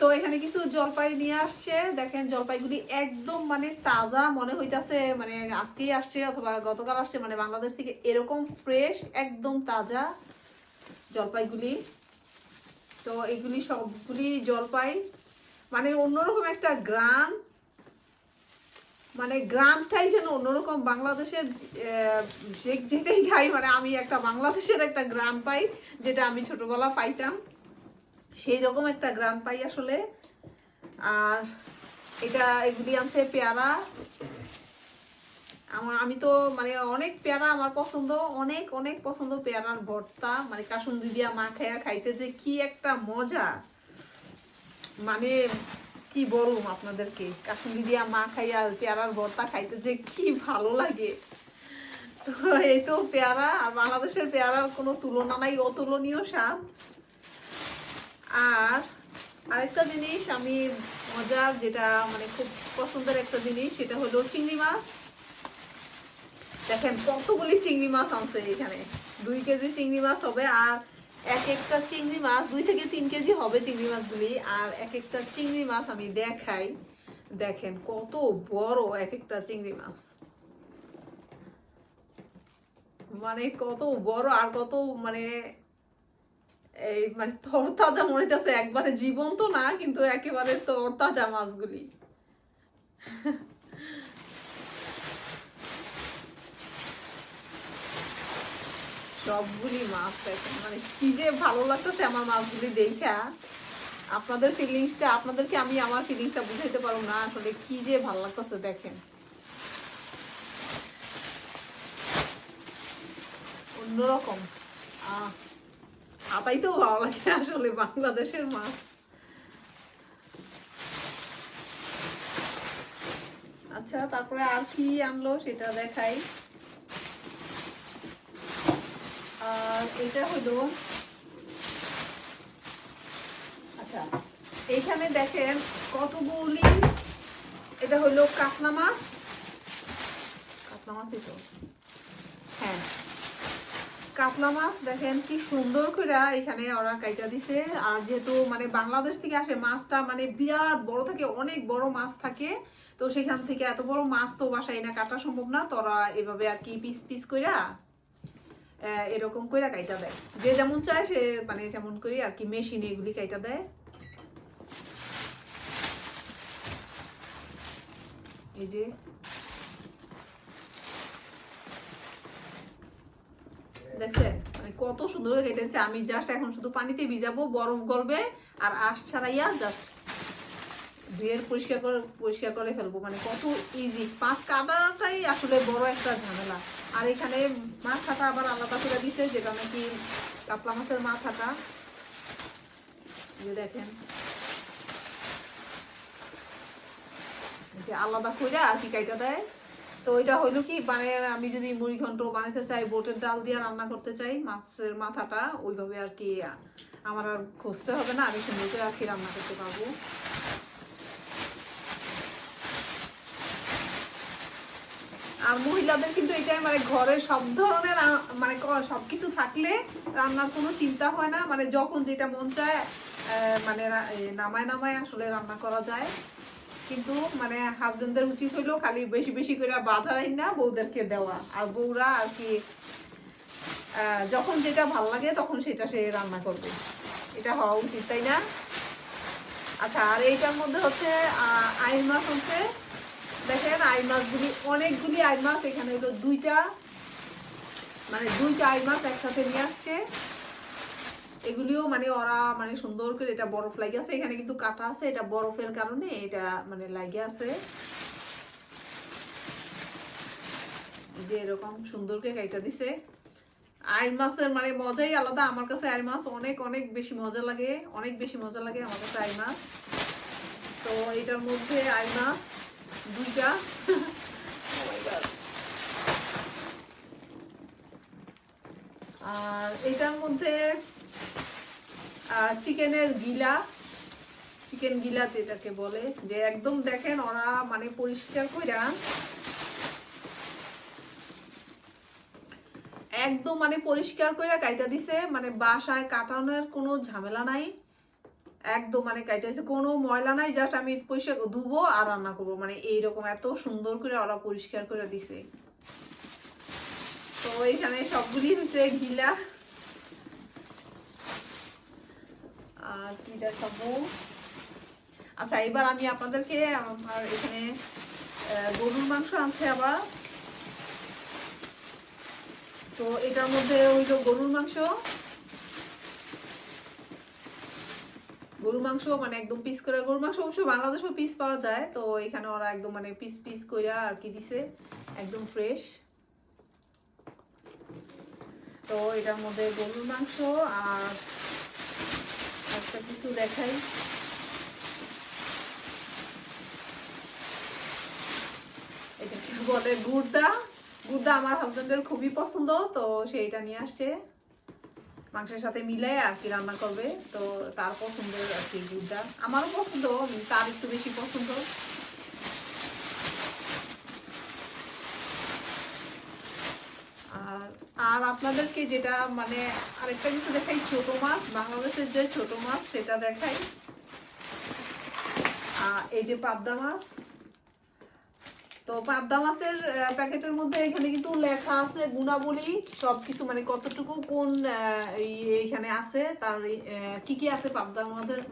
তো এখানে কিছু জলপাই নিয়ে আসছে। দেখেন জলপাইগুলি একদম মানে তাজা, মনে হইতাছে মানে আজকেই আসছে অথবা গতকাল আসছে মানে বাংলাদেশ থেকে এরকম ফ্রেশ একদম তাজা জলপাইগুলি। তো এগুলি সবগুলি জলপাই মানে অন্যরকম একটা গ্রাম মানে গ্রামটাই যেন অন্যরকম বাংলাদেশের যেটাই খাই মানে আমি একটা বাংলাদেশের একটা গ্রাম পাই, যেটা আমি ছোটবেলা পাইতাম। সেই রকম একটা গ্রাম পাই আসলে। আর এটা এগুলি আনছে পেয়ারা। আমার আমি তো মানে অনেক পেয়ারা আমার পছন্দ, অনেক অনেক পছন্দ পেয়ারার ভর্তা। মানে কাসুন দিদিয়া মা খাইয়া খাইতে যে কি একটা মজা। মানে কি বলুম আপনাদেরকে? কাসুন্দি দিয়া মা খাইয়া পেয়ারার ভর্তা খাইতে যে কি ভালো লাগে। তো এই তো পেয়ারা, আর বাংলাদেশের পেয়ারার কোনো তুলনা নাই, অতুলনীয় স্বাদ। আর আরেকটা জিনিস, আমি মজার যেটা মানে খুব পছন্দের একটা জিনিস, সেটা হলো চিংড়ি মাছ। দেখেন কতগুলি চিংড়ি মাছ আনছে এখানে। দুই কেজি চিংড়ি মাছ হবে আর এক একটা চিংড়ি মাছ, দুই থেকে তিন কেজি হবে চিংড়ি মাছগুলি। আর এক একটা চিংড়ি মাছ আমি দেখাই। দেখেন কত বড় এক একটা চিংড়ি মাছ। মানে কত বড় আর কত মানে এই মানে তরতাজা মনে হইতেছে, একবারে জীবন্ত না, কিন্তু একেবারে তরতাজা মাছগুলি। সবগুলি মাছ মানে কি যে ভালো লাগতেছে আমার মাছগুলি দেখা। আপনাদের ফিলিংসটা আপনাদেরকে আমি আমার ফিলিংসটা বুঝাইতে পারব না, আসলে কি যে ভালো লাগতেছে দেখেন। অন্যরকম। আহ আপাইতেও ভালো লাগে আসলে বাংলাদেশের মাছ। আচ্ছা তারপরে আর কি আনলো সেটা দেখাই। আর এটা হলো আচ্ছা এইখানে দেখেন কতগুলি এটা হলো কাতলা মাছ। কাতলা মাছই তো। হ্যাঁ। কাতলা মাছ, দেখেন কি সুন্দর করে এখানে ওরা কাইটা দিছে। আর যেহেতু মানে বাংলাদেশ থেকে আসে, মাছটা মানে বিরাট বড় থাকে, অনেক বড় মাছ থাকে। তো সেখান থেকে এত বড় মাছ তো বাসায় না কাটা সম্ভব না তোরা এভাবে আর কি পিস পিস কইরা এরকম কইরা কাইটা দেয়। যে যেমন চায় সে মানে যেমন করি আর কি মেশিনে এগুলি কাইটা দেয়। এই যে দেখছেন? মানে কত সুন্দর করে কেটেছে আমি জাস্ট এখন শুধু পানিতে ভিজাবো, বরফ গলবে, আর আশ ছাড়াইয়া জাস্ট ধুয়ের পরিষ্কার করে পরিষ্কার করে ফেলব। মানে কত ইজি পাঁচ কাটাটাই আসলে বড় একটা ঝামেলা। আর এখানে মাথাটা আবার আলাদা করে দিছে, যেটা নাকি কাতলা মাছের মাথাটা। দেখেন। যে আলাদা করে আর কি কাইটা দেয়। তো এটা হইল কি মানে আমি যদি মুড়ি ঘন্ট বানাতে চাই, বোটের ডাল দিয়ে রান্না করতে চাই, মাছের মাথাটা ওইভাবে আর কি, আমার আর খুঁজতে হবে না আমি সুন্দর করে আর কি রান্না করতে পারব। আর মহিলাদের কিন্তু এটাই মানে ঘরে সব ধরনের মানে ক- সবকিছু থাকলে রান্নার কোনো চিন্তা হয় না মানে যখন যেটা মন চায় মানে নামায় নামায় আসলে রান্না করা যায়। কিন্তু মানে হাজবেন্ডদের উচিত হইল খালি বেশি বেশি করে বাজার না বউদেরকে দেওয়া। আর বউরা আর কি যখন যেটা ভালো লাগে তখন সেটা সে রান্না করবে। এটা হওয়া উচিত, তাই না? আচ্ছা আর এইটার মধ্যে হচ্ছে আইন মাছ হচ্ছে। দেখেন আই মাছগুলি অনেকগুলি আই মাছ এখানে হলো দুইটা মানে দুইটা আই মাছ একসাথে নিয়ে আসছে। এগুলিও মানে ওরা মানে সুন্দর করে এটা বরফ লাগে আছে এখানে কিন্তু কাটা আছে, এটা বরফের কারণে এটা মানে লাগে আছে যে এরকম সুন্দর করে কাইটা দিছে। আইর মাছের মানে মজাই আলাদা। আমার কাছে আইর মাছ অনেক অনেক বেশি মজা লাগে। অনেক বেশি মজা লাগে আমার কাছে আইর মাছ। তো এটার মধ্যে আইর মাছ দুইটা. আর এটার মধ্যে চিকেনের গিলা, চিকেন গিলা যেটাকে বলে, যে একদম দেখেন ওরা মানে পরিষ্কার কইরা একদম মানে পরিষ্কার কইরা কাইটা দিছে মানে বাসায় কাটানোর কোনো ঝামেলা নাই। একদম মানে কাইটাছে কোনো ময়লা নাই জাস্ট আমি পরিষ্কার ধুবো আর রান্না করব। মানে এইরকম এত সুন্দর করে ওরা পরিষ্কার করে দিছে। তো এখানে সবগুলি হচ্ছে ঘিলা আর কি দেখাবো? আচ্ছা এবার আমি আপনাদেরকে আমার এখানে গরুর মাংস আনছে আবার। তো এটার মধ্যে হইল গরুর মাংস। গরুর মাংস মানে একদম পিস করে, গরুর মাংস অবশ্য বাংলাদেশেও পিস পাওয়া যায়, তো এখানে ওরা একদম মানে পিস পিস কইরা আর কি দিছে, একদম ফ্রেশ তো এটার মধ্যে গরুর মাংস আর একটা কিছু দেখাই। এটাকে বলে গুড়দা। গুড়দা আমার হাজবেন্ডের খুবই পছন্দ, তো সেইটা নিয়ে আসছে। মাংসের সাথে মিলে আর কি রান্না করবে, তো তার পছন্দের আর কি গুড়দা। আমারও পছন্দ তার একটু বেশি পছন্দ। আর আপনাদেরকে যেটা মানে আরেকটা কিছু দেখাই, ছোট মাছ, বাংলাদেশের যে ছোট মাছ, সেটা দেখাই। এই যে পাবদা মাছ তো পাবদা মাছের প্যাকেটের মধ্যে এখানে কিন্তু লেখা আছে গুণাবলী, সবকিছু মানে কতটুকু কোন এইখানে আছে, তার কি কি আছে পাবদা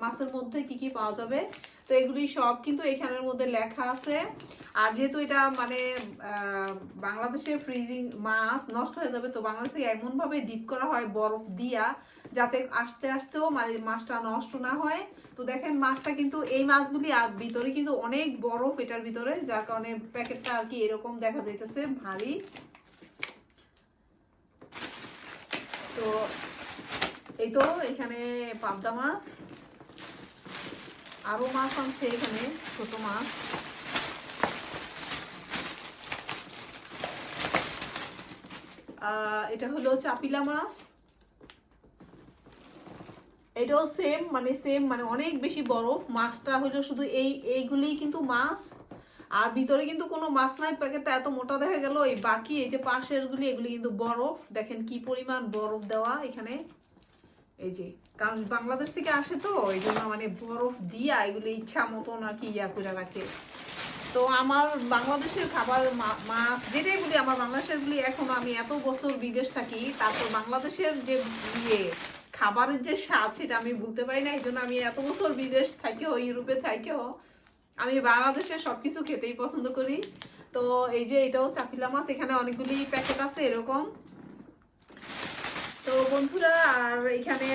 মাছের মধ্যে, কি কি পাওয়া যাবে। তো এগুলি সব কিন্তু এখানের মধ্যে লেখা আছে। আর যেহেতু এটা মানে বাংলাদেশে ফ্রিজিং মাছ নষ্ট হয়ে যাবে, তো বাংলাদেশে এমন ভাবে ডিপ করা হয়, বরফ দিয়া যাতে আস্তে আস্তেও মানে মাছটা নষ্ট না হয়। তো দেখেন মাছটা কিন্তু এই মাছগুলি আর ভিতরে কিন্তু অনেক বরফ এটার ভিতরে, যার কারণে প্যাকেটটা আর কি এরকম দেখা যাইতেছে ভারী। তো এই তো এখানে পাবদা মাছ, আরও মাছ আনছে এখানে, ছোট মাছ। এটা হলো চাপিলা মাছ। এটাও সেম মানে সেম মানে অনেক বেশি বরফ। মাছটা হলো শুধু এই, এইগুলিই কিন্তু মাছ। আর ভিতরে কিন্তু কোনো মাছ নাই, প্যাকেটটা এত মোটা দেখা গেল। এই বাকি এই যে পাশের গুলি এগুলি কিন্তু বরফ। দেখেন কি পরিমাণ বরফ দেওয়া এখানে। এই যে, কারণ বাংলাদেশ থেকে আসে তো, এই জন্য মানে বরফ দিয়া এগুলি ইচ্ছা মতো নাকি ইয়া করে রাখে। তো আমার বাংলাদেশের খাবার মাছ, যেটাই বলি, আমার বাংলাদেশের বলি, এখনও আমি এত বছর বিদেশ থাকি, তারপর বাংলাদেশের যে ইয়ে খাবারের যে স্বাদ সেটা আমি বলতে পারি না এই জন্য আমি এত বছর বিদেশ থাকেও, ইউরোপে থাকেও, আমি বাংলাদেশের সবকিছু খেতেই পছন্দ করি। তো এই যে এটাও চাপিলা মাছ, এখানে অনেকগুলি প্যাকেট আছে এরকম। তো বন্ধুরা, আর এখানে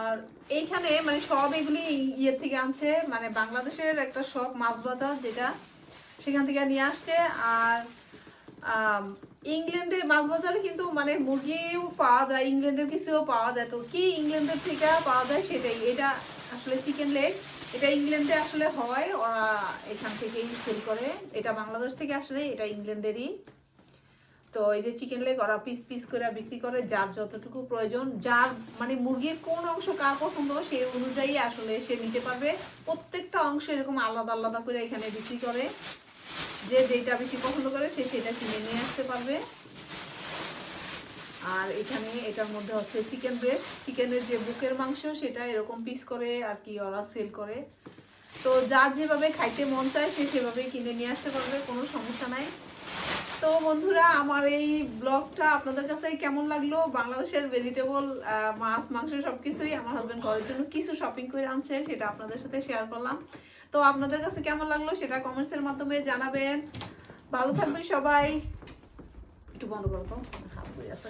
আর এইখানে মানে সব এগুলি ইয়ে থেকে আনছে মানে বাংলাদেশের একটা সব মাছ বাজার যেটা। সেখান থেকে নিয়ে আসছে। আর আম, ইংল্যান্ডের মাছ বাজারে কিন্তু মানে মুরগিও পাওয়া যায় ইংল্যান্ডের কিছুও পাওয়া যায়। তো কি ইংল্যান্ডের থেকে পাওয়া যায় সেটাই। এটা আসলে চিকেন লেগ এটা ইংল্যান্ডে আসলে হয় ওরা এখান থেকেই সেল করে। এটা বাংলাদেশ থেকে আসলে এটা ইংল্যান্ডেরই। তো এই যে চিকেন লেগ ওরা পিস পিস করে বিক্রি করে যার যতটুকু প্রয়োজন যার মানে মুরগির কোন অংশ কার পছন্দ সেই অনুযায়ী আসলে সে নিতে পারবে। প্রত্যেকটা অংশ এরকম আলাদা আলাদা করে এখানে বিক্রি করে। যে যেটা বেশি পছন্দ করে সে সেটা কিনে নিয়ে আসতে পারবে। আর এখানে এটার মধ্যে হচ্ছে চিকেন ব্রেস্ট চিকেনের যে বুকের মাংস, সেটা এরকম পিস করে আর কি ওরা সেল করে। তো যার যেভাবে খাইতে মন চায়, সে সেভাবে কিনে নিয়ে আসতে পারবে, কোনো সমস্যা নাই। তো বন্ধুরা, আমার এই ব্লগটা আপনাদের কাছে কেমন লাগল? বাংলাদেশের ভেজিটেবল মাছ, মাংস সবকিছুই আমার হাজবেন্ড ঘরের জন্য কিছু শপিং করে আনছে, সেটা আপনাদের সাথে শেয়ার করলাম। তো আপনাদের কাছে কেমন লাগল সেটা কমেন্টসের মাধ্যমে জানাবেন। ভালো থাকবেন সবাই। একটু বন্ধ করো তো, হাত হয়ে আছে।